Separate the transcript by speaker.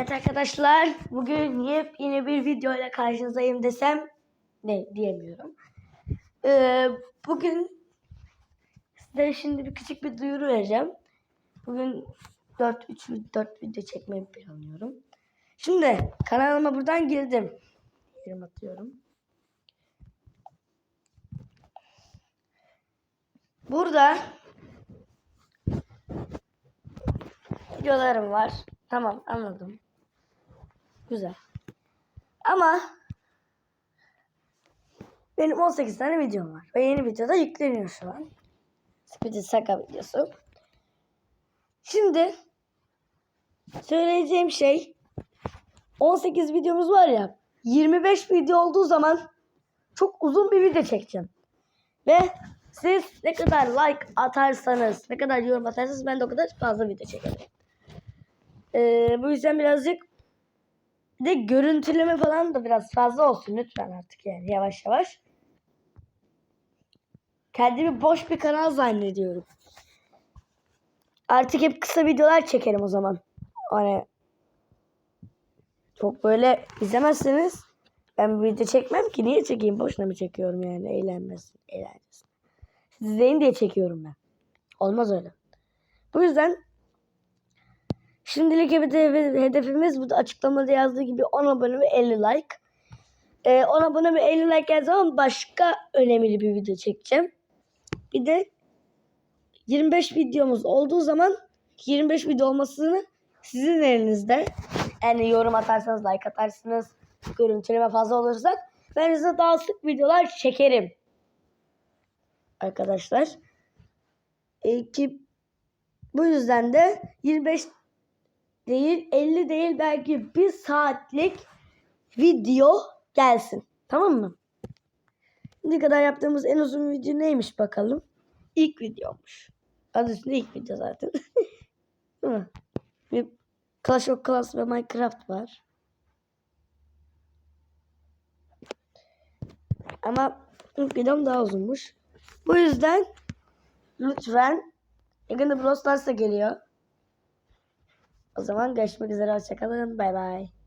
Speaker 1: Evet arkadaşlar bugün yepyeni bir video ile karşınızdayım desem ne diyemiyorum. Ee, bugün size şimdi bir küçük bir duyuru vereceğim. Bugün 4 3 4 video çekmeyi planlıyorum. Şimdi kanalıma buradan girdim. Yerim atıyorum. Burada videolarım var. Tamam anladım. Güzel. Ama benim 18 tane videom var. Ve yeni videoda yükleniyor şu an. Speedy Saka videosu. Şimdi söyleyeceğim şey 18 videomuz var ya 25 video olduğu zaman çok uzun bir video çekeceğim. Ve siz ne kadar like atarsanız, ne kadar yorum atarsanız ben de o kadar fazla video çekerim. Ee, bu yüzden birazcık bir de görüntüleme falan da biraz fazla olsun lütfen artık yani yavaş yavaş. Kendimi boş bir kanal zannediyorum. Artık hep kısa videolar çekerim o zaman. Hani çok böyle izlemezseniz ben bir video çekmem ki. Niye çekeyim? Boşuna mı çekiyorum yani? Eğlenmesin. Eğlencesin. Siz izleyin diye çekiyorum ben. Olmaz öyle. Bu yüzden şimdilik hedef- hedefimiz bu da açıklamada yazdığı gibi 10 abone ve 50 like. Ee, 10 abone ve 50 like geldiği zaman başka önemli bir video çekeceğim. Bir de 25 videomuz olduğu zaman 25 video olmasını sizin elinizde. Yani yorum atarsanız, like atarsınız, görüntüleme fazla olursa ben size daha sık videolar çekerim. Arkadaşlar. Ee, ki bu yüzden de 25 değil 50 değil belki bir saatlik video gelsin. Tamam mı? Ne kadar yaptığımız en uzun video neymiş bakalım. İlk videomuş. Adı üstünde ilk video zaten. Bir Clash of Clans ve Minecraft var. Ama ilk videom daha uzunmuş. Bu yüzden lütfen yakında Brawl Stars da geliyor. O zaman görüşmek üzere. Hoşçakalın. Bay bay.